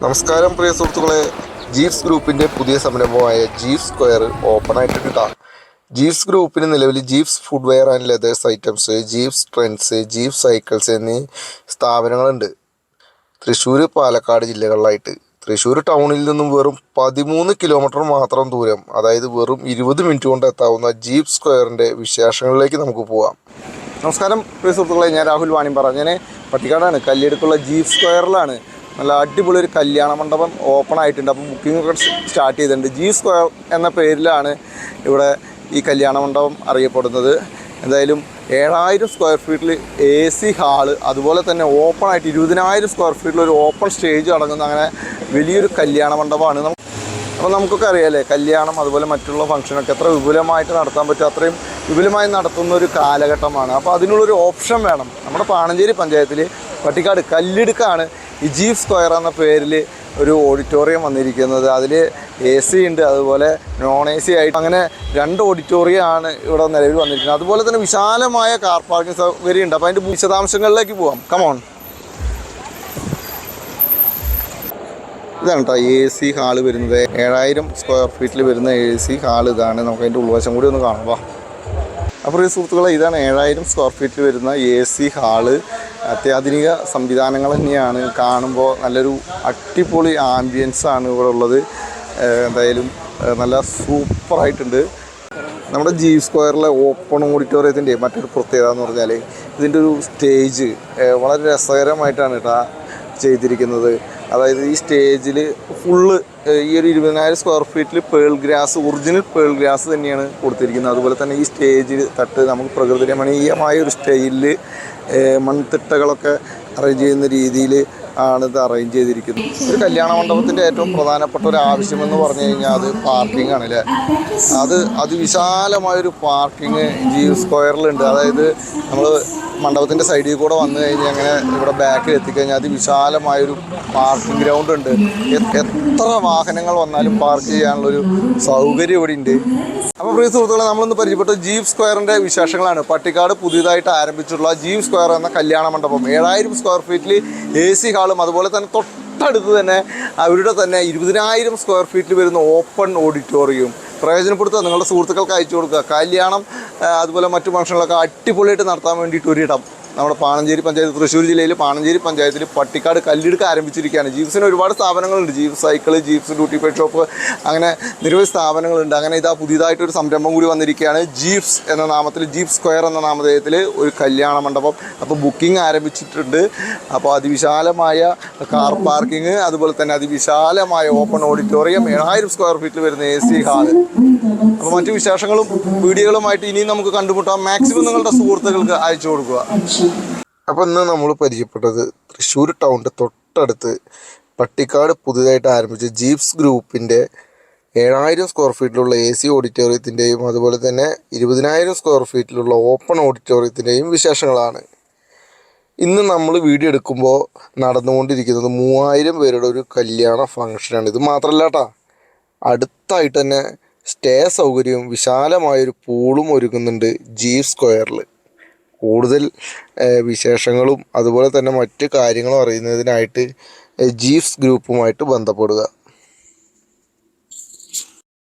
നമസ്കാരം പ്രിയ സുഹൃത്തുക്കളെ. ജീവ്സ് ഗ്രൂപ്പിന്റെ പുതിയ സംരംഭമായ ജീവ് സ്ക്വയർ ഓപ്പൺ ആയിട്ടുണ്ട് ജീവ്സ് ഗ്രൂപ്പിന് നിലവിൽ Jeevs footwear and leathers items Jeevs trends Jeev cycles എന്നീ സ്ഥാപനങ്ങളുണ്ട്. തൃശ്ശൂർ പാലക്കാട് ജില്ലകളിലായിട്ട്. തൃശ്ശൂർ ടൗണിൽ നിന്നും വെറും പതിമൂന്ന് കിലോമീറ്റർ മാത്രം ദൂരം. അതായത് വെറും ഇരുപത് മിനിറ്റ് കൊണ്ട് എത്താവുന്ന ജീപ്പ് സ്ക്വയറിന്റെ വിശേഷങ്ങളിലേക്ക് നമുക്ക് പോവാം. നമസ്കാരം പ്രിയ സുഹൃത്തുക്കളെ ഞാൻ രാഹുൽ വാണിയമ്പാറ ഞാൻ പട്ടിക്കാടാണ്. കല്ലിയടുത്തുള്ള ജീപ്പ് സ്ക്വയറിലാണ് നല്ല അടിപൊളി ഒരു കല്യാണ മണ്ഡപം ഓപ്പൺ ആയിട്ടുണ്ട്. അപ്പം ബുക്കിംഗ് ഒക്കെ സ്റ്റാർട്ട് ചെയ്തിട്ടുണ്ട്. ജി സ്ക്വയർ എന്ന പേരിലാണ് ഇവിടെ ഈ കല്യാണ മണ്ഡപം അറിയപ്പെടുന്നത്. എന്തായാലും ഏഴായിരം സ്ക്വയർ ഫീറ്റിൽ എ സി ഹാൾ അതുപോലെ തന്നെ ഓപ്പൺ ആയിട്ട് ഇരുപതിനായിരം സ്ക്വയർ ഫീറ്റിൽ ഒരു ഓപ്പൺ സ്റ്റേജ് അടങ്ങുന്ന അങ്ങനെ വലിയൊരു കല്യാണ മണ്ഡപമാണ്. അപ്പോൾ നമുക്കൊക്കെ അറിയാമല്ലേ കല്യാണം അതുപോലെ മറ്റുള്ള ഫംഗ്ഷനൊക്കെ എത്ര വിപുലമായിട്ട് നടത്താൻ പറ്റും അത്രയും വിപുലമായി നടത്തുന്ന ഒരു കാലഘട്ടമാണ്. അപ്പോൾ അതിനുള്ളൊരു ഓപ്ഷൻ വേണം. നമ്മുടെ പാണഞ്ചേരി പഞ്ചായത്തിൽ പട്ടിക്കാട് കല്ലിടുക്കാണ് ജീഫ് സ്ക്വയർ എന്ന പേരിൽ ഒരു ഓഡിറ്റോറിയം വന്നിരിക്കുന്നത്. അതിൽ എ സി ഉണ്ട് അതുപോലെ നോൺ എ സി ആയിട്ട് അങ്ങനെ രണ്ട് ഓഡിറ്റോറിയം ആണ് ഇവിടെ നിലവിൽ വന്നിരിക്കുന്നത്. അതുപോലെ തന്നെ വിശാലമായ കാർ പാർക്കിംഗ് സൗകര്യം ഉണ്ട് അപ്പോൾ അതിന്റെ വിശദാംശങ്ങളിലേക്ക് പോവാം. കമോൺ ഇതാണ് കേട്ടോ എ സി ഹാൾ വരുന്നത്. ഏഴായിരം സ്ക്വയർ ഫീറ്റിൽ വരുന്ന എ സി ഹാൾ ഇതാണ്. നമുക്ക് അതിന്റെ ഉൾവശം കൂടി ഒന്ന് കാണാം. വാ. അപ്പോൾ ഈ സുഹൃത്തുക്കളെ ഇതാണ് ഏഴായിരം സ്ക്വയർ ഫീറ്റിൽ വരുന്ന എ സി ഹാൾ. അത്യാധുനിക സംവിധാനങ്ങൾ തന്നെയാണ്. കാണുമ്പോൾ നല്ലൊരു അടിപൊളി ആംബിയൻസ് ആണ് ഇവിടെ ഉള്ളത്. എന്തായാലും നല്ല സൂപ്പറായിട്ടുണ്ട് നമ്മുടെ ജി സ്ക്വയറിലെ ഓപ്പൺ ഓഡിറ്റോറിയത്തിന്റെ മറ്റൊരു പ്രത്യേകത എന്ന് പറഞ്ഞാൽ ഇതിന്റെ ഒരു സ്റ്റേജ് വളരെ രസകരമായിട്ടാണ് കേട്ടോ ചെയ്തിരിക്കുന്നത്. അതായത് ഈ സ്റ്റേജിൽ ഫുള്ള് ഈ ഒരു ഇരുപതിനായിരം സ്ക്വയർ ഫീറ്റിൽ pearl grass original pearl grass തന്നെയാണ് കൊടുത്തിരിക്കുന്നത്. അതുപോലെ തന്നെ ഈ സ്റ്റേജിൽ തട്ട് നമുക്ക് പ്രകൃതി രമണീയമായ ഒരു സ്റ്റൈലിൽ മൺതിട്ടകളൊക്കെ അറേഞ്ച് ചെയ്യുന്ന രീതിയിൽ ആണ് ഇത് അറേഞ്ച് ചെയ്തിരിക്കുന്നത്. ഒരു കല്യാണ മണ്ഡപത്തിന്റെ ഏറ്റവും പ്രധാനപ്പെട്ട ഒരു ആവശ്യമെന്ന് പറഞ്ഞു കഴിഞ്ഞാൽ അത് പാർക്കിംഗ് ആണ് അല്ലേ അത് അതിവിശാലമായൊരു പാർക്കിംഗ് ജി സ്ക്വയറിലുണ്ട് അതായത് നമ്മൾ മണ്ഡപത്തിന്റെ സൈഡിൽ കൂടെ വന്നു കഴിഞ്ഞാൽ അങ്ങനെ ഇവിടെ ബാക്കിൽ എത്തിക്കഴിഞ്ഞാൽ അതിവിശാലമായൊരു പാർക്കിംഗ് ഗ്രൗണ്ട് ഉണ്ട്. എത്ര വാഹനങ്ങൾ വന്നാലും പാർക്ക് ചെയ്യാനുള്ളൊരു സൗകര്യം ഇവിടെ ഉണ്ട് അപ്പോൾ പ്രിയ സുഹൃത്തുക്കളെ നമ്മളൊന്ന് പരിചയപ്പെട്ട ജീവ് സ്ക്വയറിന്റെ വിശേഷങ്ങളാണ്. പട്ടിക്കാട് പുതിയതായിട്ട് ആരംഭിച്ചിട്ടുള്ള ജീവ് സ്ക്വയർ എന്ന കല്യാണ മണ്ഡപം. ഏഴായിരം സ്ക്വയർ ഫീറ്റിൽ എ സി ഹാളും അതുപോലെ തന്നെ തൊട്ടടുത്ത് തന്നെ അവരുടെ തന്നെ ഇരുപതിനായിരം സ്ക്വയർ ഫീറ്റിൽ വരുന്ന ഓപ്പൺ ഓഡിറ്റോറിയം പ്രയോജനപ്പെടുത്തുക നിങ്ങളുടെ സുഹൃത്തുക്കൾക്ക് അയച്ചു കൊടുക്കുക. കല്യാണം അതുപോലെ മറ്റു ഫംഗ്ഷനുകളൊക്കെ അടിപൊളിയായിട്ട് നടത്താൻ വേണ്ടിയിട്ട് ഒരിടം. നമ്മുടെ പാണഞ്ചേരി പഞ്ചായത്ത് തൃശ്ശൂർ ജില്ലയിൽ പാണഞ്ചേരി പഞ്ചായത്തിൽ പട്ടിക്കാട് കല്ലിടുക്ക് ആരംഭിച്ചിരിക്കുകയാണ്. ജീപ്സിന് ഒരുപാട് സ്ഥാപനങ്ങളുണ്ട്. Jeep cycle Jeeps duty pet shop അങ്ങനെ നിരവധി സ്ഥാപനങ്ങളുണ്ട്. അങ്ങനെ ഇതാ പുതിയതായിട്ടൊരു സംരംഭം കൂടി വന്നിരിക്കുകയാണ്. ജീപ്സ് എന്ന നാമത്തിൽ ജീപ്പ് സ്ക്വയർ എന്ന നാമധേയത്തിൽ ഒരു കല്യാണ മണ്ഡപം അപ്പോൾ ബുക്കിംഗ് ആരംഭിച്ചിട്ടുണ്ട്. അപ്പോൾ അതിവിശാലമായ കാർ പാർക്കിംഗ് അതുപോലെ തന്നെ അതിവിശാലമായ ഓപ്പൺ ഓഡിറ്റോറിയം ഏഴായിരം സ്ക്വയർ ഫീറ്റിൽ വരുന്ന എ സി ഹാൾ. അപ്പോൾ മറ്റു വിശേഷങ്ങളും വീഡിയോകളുമായിട്ട് ഇനിയും നമുക്ക് കണ്ടുമുട്ടാം. മാക്സിമം നിങ്ങളുടെ സുഹൃത്തുക്കൾക്ക് അയച്ചു കൊടുക്കുക. അപ്പോൾ ഇന്ന് നമ്മൾ പരിചയപ്പെട്ടത് തൃശ്ശൂർ ടൗണിന്റെ തൊട്ടടുത്ത് പട്ടിക്കാട് പുതുതായിട്ട് ആരംഭിച്ച ജീപ്സ് ഗ്രൂപ്പിന്റെ ഏഴായിരം സ്ക്വയർ ഫീറ്റിലുള്ള എ സി ഓഡിറ്റോറിയത്തിന്റെയും അതുപോലെ തന്നെ ഇരുപതിനായിരം സ്ക്വയർ ഫീറ്റിലുള്ള ഓപ്പൺ ഓഡിറ്റോറിയത്തിന്റെയും വിശേഷങ്ങളാണ്. ഇന്ന് നമ്മൾ വീഡിയോ എടുക്കുമ്പോൾ നടന്നുകൊണ്ടിരിക്കുന്നത് മൂവായിരം പേരുടെ ഒരു കല്യാണ ഫംഗ്ഷനാണ് ഇത് മാത്രമല്ല കേട്ടാ അടുത്തായിട്ട് തന്നെ സ്റ്റേ സൗകര്യവും വിശാലമായൊരു പൂളും ഒരുക്കുന്നുണ്ട് ജീ സ്ക്വയറിൽ കൂടുതൽ വിശേഷങ്ങളും അതുപോലെ തന്നെ മറ്റ് കാര്യങ്ങളും അറിയുന്നതിനായിട്ട് ജീവ്സ് ഗ്രൂപ്പുമായിട്ട് ബന്ധപ്പെടുക.